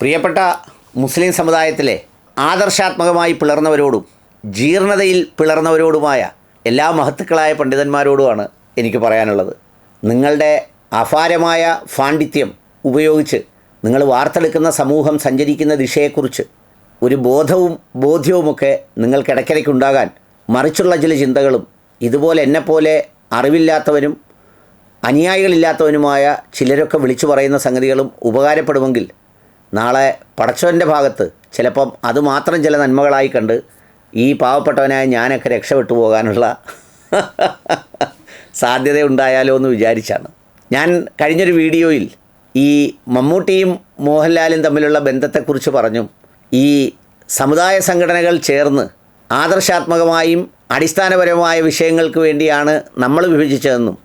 പ്രിയപ്പെട്ട മുസ്ലിം സമുദായത്തിലെ ആദർശാത്മകമായി പിളർന്നവരോടും ജീർണതയിൽ പിളർന്നവരോടുമായ എല്ലാ മഹത്തുക്കളായ പണ്ഡിതന്മാരോടുമാണ് എനിക്ക് പറയാനുള്ളത്. നിങ്ങളുടെ അപാരമായ പാണ്ഡിത്യം ഉപയോഗിച്ച് നിങ്ങൾ വാർത്തെടുക്കുന്ന സമൂഹം സഞ്ചരിക്കുന്ന ദിശയെക്കുറിച്ച് ഒരു ബോധവും ബോധ്യവുമൊക്കെ നിങ്ങൾക്കിടയ്ക്കിടയ്ക്കുണ്ടാകാൻ മറിച്ചുള്ള ചില ചിന്തകളും ഇതുപോലെ എന്നെപ്പോലെ അറിവില്ലാത്തവരും അനുയായികളില്ലാത്തവനുമായ ചിലരൊക്കെ വിളിച്ചു പറയുന്ന സംഗതികളും ഉപകാരപ്പെടുമെങ്കിൽ നാളെ പടച്ചവന്റെ ഭാഗത്ത് ചിലപ്പം അതുമാത്രം ചില നന്മകളായി കണ്ട് ഈ പാവപ്പെട്ടവനായ ഞാനൊക്കെ രക്ഷപ്പെട്ടു പോകാനുള്ള സാധ്യത ഉണ്ടായാലോ എന്ന് വിചാരിച്ചാണ്. ഞാൻ കഴിഞ്ഞൊരു വീഡിയോയിൽ ഈ മമ്മൂട്ടിയും മോഹൻലാലും തമ്മിലുള്ള ബന്ധത്തെക്കുറിച്ച് പറഞ്ഞു. ഈ സമുദായ സംഘടനകൾ ചേർന്ന് ആദർശാത്മകമായും അടിസ്ഥാനപരമായ വിഷയങ്ങൾക്ക് വേണ്ടിയാണ് നമ്മൾ വിഭജിച്ചതെന്നും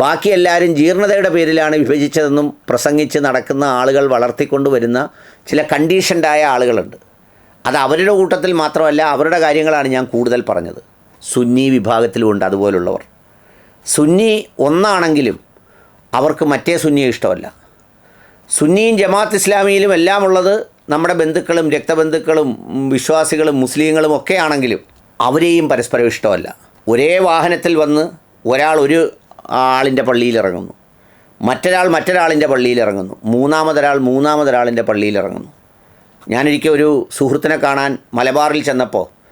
ബാക്കി എല്ലാവരും ജീർണതയുടെ പേരിലാണ് വിഭജിച്ചതെന്നും പ്രസംഗിച്ച് നടക്കുന്ന ആളുകൾ വളർത്തിക്കൊണ്ടുവരുന്ന ചില കണ്ടീഷൻഡായ ആളുകളുണ്ട്. അത് അവരുടെ കൂട്ടത്തിൽ മാത്രമല്ല അവരുടെ കാര്യങ്ങളാണ് ഞാൻ കൂടുതൽ പറഞ്ഞത്. സുന്നി വിഭാഗത്തിലുമുണ്ട് അതുപോലുള്ളവർ. സുന്നി ഒന്നാണെങ്കിലും അവർക്ക് മറ്റേ സുന്നിയെ ഇഷ്ടമല്ല. സുന്നിയും ജമാഅത്ത് ഇസ്ലാമിയിലും എല്ലാം ഉള്ളത് നമ്മുടെ ബന്ധുക്കളും രക്തബന്ധുക്കളും വിശ്വാസികളും മുസ്ലിങ്ങളും ഒക്കെ ആണെങ്കിലും അവരെയും പരസ്പരം ഇഷ്ടമല്ല. ഒരേ വാഹനത്തിൽ വന്ന് ഒരാൾ ഒരു ആളിന്റെ പള്ളിയിൽ ഇറങ്ങുന്നു മറ്റൊരാൾ മറ്റൊരാളിന്റെ പള്ളിയിൽ ഇറങ്ങുന്നു മൂന്നാമതൊരാൾ മൂന്നാമതൊരാളിന്റെ പള്ളിയിൽ ഇറങ്ങുന്നു ഞാനൊരിക്കൽ ഒരു സുഹൃത്തിനെ കാണാൻ മലബാറിൽ ചെന്നപ്പോൾ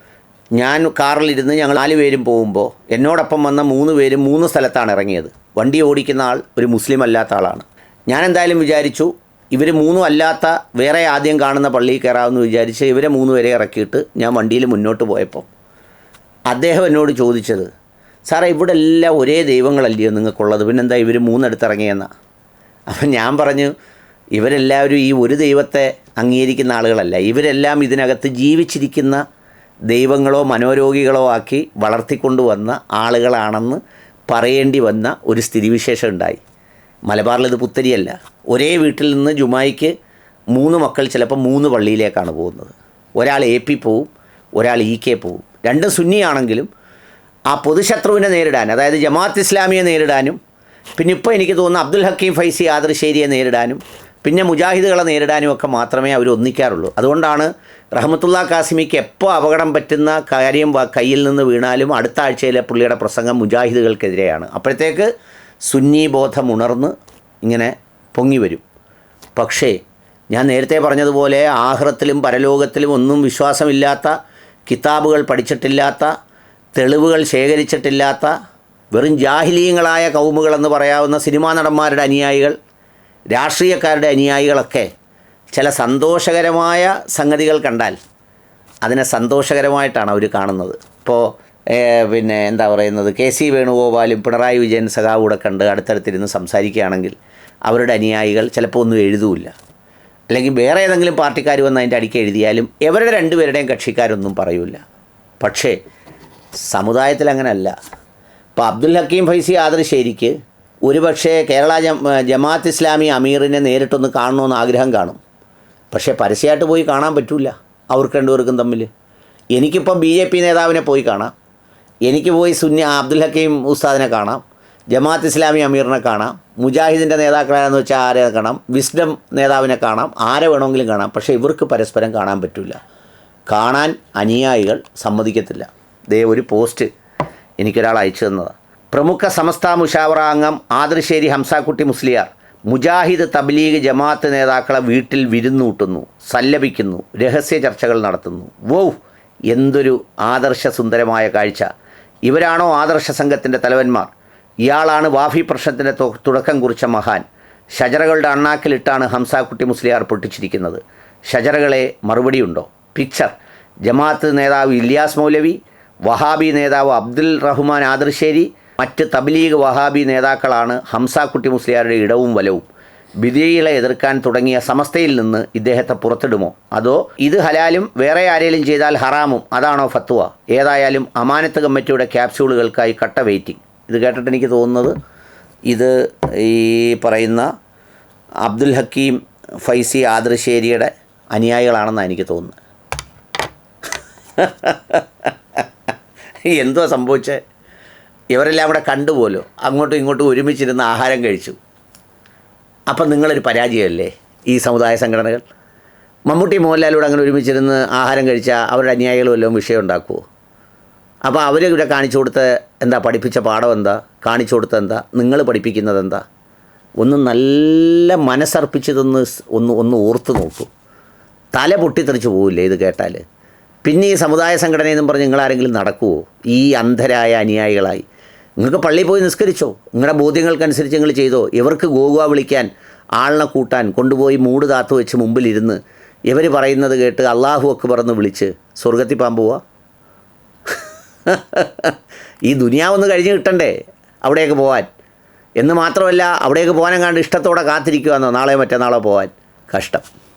ഞാൻ കാറിലിരുന്ന് ഞങ്ങൾ നാല് പേരും പോകുമ്പോൾ എന്നോടൊപ്പം വന്ന മൂന്ന് പേരും മൂന്ന് സ്ഥലത്താണ് ഇറങ്ങിയത്. വണ്ടി ഓടിക്കുന്ന ആൾ ഒരു മുസ്ലിം അല്ലാത്ത ആളാണ്. ഞാൻ എന്തായാലും വിചാരിച്ചു ഇവർ മൂന്നും അല്ലാത്ത വേറെ ആദ്യം കാണുന്ന പള്ളിയിൽ കയറാമെന്ന് വിചാരിച്ച് ഇവരെ മൂന്ന് പേരെ ഇറക്കിയിട്ട് ഞാൻ വണ്ടിയിൽ മുന്നോട്ട് പോയപ്പോൾ അദ്ദേഹം എന്നോട് ചോദിച്ചത് സാറേ ഇവിടെ എല്ലാം ഒരേ ദൈവങ്ങളല്ലയോ നിങ്ങൾക്കുള്ളത്. പിന്നെന്താ ഇവർ മൂന്നിടത്ത് ഇറങ്ങിയെന്നാ അപ്പം ഞാൻ പറഞ്ഞു ഇവരെല്ലാവരും ഈ ഒരു ദൈവത്തെ അംഗീകരിക്കുന്ന ആളുകളല്ല. ഇവരെല്ലാം ഇതിനകത്ത് ജീവിച്ചിരിക്കുന്ന ദൈവങ്ങളോ മനോരോഗികളോ ആക്കി വളർത്തിക്കൊണ്ടുവന്ന ആളുകളാണെന്ന് പറയേണ്ടി വന്ന ഒരു സ്ഥിതിവിശേഷം ഉണ്ടായി. മലബാറിൽ ഇത് പുത്തരിയല്ല. ഒരേ വീട്ടിൽ നിന്ന് ജുമായിക്ക് മൂന്ന് മക്കൾ ചിലപ്പോൾ മൂന്ന് പള്ളിയിലേക്കാണ് പോകുന്നത്. ഒരാൾ എ പി പോവും ഒരാൾ ഇ കെ പോവും. രണ്ടും സുന്നിയാണെങ്കിലും ആ പൊതുശത്രുവിനെ നേരിടാൻ അതായത് ജമാഅത്ത് ഇസ്ലാമിയെ നേരിടാനും പിന്നെ ഇപ്പോൾ എനിക്ക് തോന്നുന്നു അബ്ദുൽ ഹക്കീം ഫൈസി ആദർശേരിയെ നേരിടാനും പിന്നെ മുജാഹിദുകളെ നേരിടാനും ഒക്കെ മാത്രമേ അവർ ഒന്നിക്കാറുള്ളൂ. അതുകൊണ്ടാണ് റഹമത്തുള്ള കാസിമിക്ക് എപ്പോൾ അപകടം പറ്റുന്ന കാര്യം കയ്യിൽ നിന്ന് വീണാലും അടുത്ത ആഴ്ചയിലെ പുള്ളിയുടെ പ്രസംഗം മുജാഹിദുകൾക്കെതിരെയാണ്. അപ്പോഴത്തേക്ക് സുന്നി ബോധം ഉണർന്ന് ഇങ്ങനെ പൊങ്ങി വരും. പക്ഷേ ഞാൻ നേരത്തെ പറഞ്ഞതുപോലെ ആഹ്റത്തിലും പരലോകത്തിലും ഒന്നും വിശ്വാസമില്ലാത്ത കിതാബുകൾ പഠിച്ചിട്ടില്ലാത്ത തെളിവുകൾ ശേഖരിച്ചിട്ടില്ലാത്ത വെറും ജാഹിലീയങ്ങളായ കൗമുകളെന്ന് പറയാവുന്ന സിനിമാ നടന്മാരുടെ അനുയായികൾ രാഷ്ട്രീയക്കാരുടെ അനുയായികളൊക്കെ ചില സന്തോഷകരമായ സംഗതികൾ കണ്ടാൽ അതിനെ സന്തോഷകരമായിട്ടാണ് അവർ കാണുന്നത്. ഇപ്പോൾ പിന്നെ എന്താ പറയുന്നത് കെ സി വേണുഗോപാലും പിണറായി വിജയൻ സഖാവും കൂടെ കണ്ട് അടുത്തടുത്തിരുന്ന് സംസാരിക്കുകയാണെങ്കിൽ അവരുടെ അനുയായികൾ ചിലപ്പോൾ ഒന്നും എഴുതൂല്ല. അല്ലെങ്കിൽ വേറെ ഏതെങ്കിലും പാർട്ടിക്കാർ വന്ന് അതിന്റെ അടിക്ക് എഴുതിയാലും ഇവരുടെ രണ്ടുപേരുടെയും കക്ഷിക്കാരൊന്നും പറയൂല പക്ഷേ സമുദായത്തിൽ അങ്ങനെയല്ല ഇപ്പോൾ അബ്ദുൽ ഹക്കീം ഫൈസി ആദർശേരിക്ക് ഒരുപക്ഷേ കേരള ജമാഅത്ത് ഇസ്ലാമി അമീറിനെ നേരിട്ടൊന്ന് കാണണമെന്ന് ആഗ്രഹം കാണും. പക്ഷേ പരസ്യമായിട്ട് പോയി കാണാൻ പറ്റില്ല അവർക്ക് രണ്ടുപേർക്കും തമ്മിൽ എനിക്കിപ്പം ബി ജെ പി നേതാവിനെ പോയി കാണാം. എനിക്ക് പോയി സുന്നി അബ്ദുൽ ഹക്കീം ഉസ്താദിനെ കാണാം. ജമാഅത്ത് ഇസ്ലാമി അമീറിനെ കാണാം. മുജാഹിദിന്റെ നേതാക്കളാണെന്ന് വെച്ചാൽ ആരെ കാണാം? വിസ്ഡം നേതാവിനെ കാണാം. ആരെ വേണമെങ്കിലും കാണാം. പക്ഷേ ഇവർക്ക് പരസ്പരം കാണാൻ പറ്റില്ല കാണാൻ അനുയായികൾ സമ്മതിക്കത്തില്ല. ദേ ഒരു പോസ്റ്റ് എനിക്കൊരാൾ അയച്ചു തന്നത്. പ്രമുഖ സമസ്ത മുഷാവറ അംഗം ആദർശേരി ഹംസാക്കുട്ടി മുസ്ലിയാർ മുജാഹിദ് തബ്ലീഗ് ജമാഅത്ത് നേതാക്കളെ വീട്ടിൽ വിരുന്നൂട്ടുന്നു സല്ലപിക്കുന്നു രഹസ്യ ചർച്ചകൾ നടത്തുന്നു. വൗ എന്തൊരു ആദർശ സുന്ദരമായ കാഴ്ച. ഇവരാണോ ആദർശ സംഘത്തിന്റെ തലവന്മാർ? ഇയാളാണ് വാഫി പ്രശ്നത്തിന്റെ തുടക്കം കുറിച്ച മഹാൻ. ഷജറകളുടെ അണ്ണാക്കിലിട്ടാണ് ഹംസാക്കുട്ടി മുസ്ലിയാർ പൊട്ടിച്ചിരിക്കുന്നത്. ഷജറകളെ മറുപടിയുണ്ടോ? പിക്ചർ ജമാഅത്ത് നേതാവ് ഇല്യാസ് മൗലവി വഹാബി നേതാവ് അബ്ദുൽ റഹ്മാൻ ആദർശേരി മറ്റ് തബ്ലീഗ് വഹാബി നേതാക്കളാണ് ഹംസാക്കുട്ടി മുസ്ലിയാരുടെ ഇടവും വലവും. ബിദിയകളെ എതിർക്കാൻ തുടങ്ങിയ സമസ്തയിൽ നിന്ന് ഇദ്ദേഹത്തെ പുറത്തിടുമോ? അതോ ഇത് ഹലാലും വേറെ ആരെങ്കിലും ചെയ്താൽ ഹറാമും? അതാണോ ഫത്വ? ഏതായാലും അമാനത്ത് കമ്മിറ്റിയുടെ ക്യാപ്സ്യൂളുകൾക്കായി കട്ട വെയിറ്റിംഗ്. ഇത് കേട്ടിട്ട് എനിക്ക് തോന്നുന്നത് ഇത് ഈ പറയുന്ന അബ്ദുൽ ഹക്കീം ഫൈസി ആദർശേരിയുടെ അനുയായികളാണെന്നാണ് എനിക്ക് തോന്നുന്നത്. എന്തുവാ സംഭവിച്ചത് ഇവരെല്ലാം കൂടെ കണ്ടുപോലോ? അങ്ങോട്ടും ഇങ്ങോട്ടും ഒരുമിച്ചിരുന്ന് ആഹാരം കഴിച്ചു. അപ്പം നിങ്ങളൊരു പരാജയമല്ലേ ഈ സമുദായ സംഘടനകൾ? മമ്മൂട്ടി മോഹൻലാലൂടെ അങ്ങനെ ഒരുമിച്ചിരുന്ന് ആഹാരം കഴിച്ചാൽ അവരുടെ അന്യായികളും എല്ലാം വിഷയം ഉണ്ടാക്കുമോ അപ്പോൾ അവർ ഇവിടെ കാണിച്ചു കൊടുത്ത എന്താ പഠിപ്പിച്ച പാഠം എന്താ? കാണിച്ചു കൊടുത്ത എന്താ? നിങ്ങൾ പഠിപ്പിക്കുന്നത് എന്താ? ഒന്ന് നല്ല മനസ്സർപ്പിച്ചതൊന്ന് ഒന്ന് ഒന്ന് ഓർത്ത് നോക്കൂ. തല പൊട്ടിത്തെറിച്ച് പോവില്ലേ ഇത് കേട്ടാൽ പിന്നെ ഈ സമുദായ സംഘടന എന്നും പറഞ്ഞ് നിങ്ങളാരെങ്കിലും നടക്കുമോ ഈ അന്ധരായ അനുയായികളായി. നിങ്ങൾക്ക് പള്ളിയിൽ പോയി നിസ്കരിച്ചോ? നിങ്ങളുടെ ബോധ്യങ്ങൾക്കനുസരിച്ച് നിങ്ങൾ ചെയ്തോ? ഇവർക്ക് ഗോകുവ വിളിക്കാൻ ആളിനെ കൂട്ടാൻ കൊണ്ടുപോയി മൂട് താത്തു വെച്ച് മുമ്പിലിരുന്ന് ഇവർ പറയുന്നത് കേട്ട് അള്ളാഹു ഒക്കെ പറന്ന് വിളിച്ച് സ്വർഗത്തിൽ പാൻ പോവാ? ഈ ദുനിയാവൊന്ന് കഴിഞ്ഞ് കിട്ടണ്ടേ അവിടേക്ക് പോകാൻ എന്ന് മാത്രമല്ല അവിടേക്ക് പോകാനെങ്ങാണ്ട് ഇഷ്ടത്തോടെ കാത്തിരിക്കുകയെന്നോ നാളെ മറ്റന്നാളോ പോകാൻ കഷ്ടം.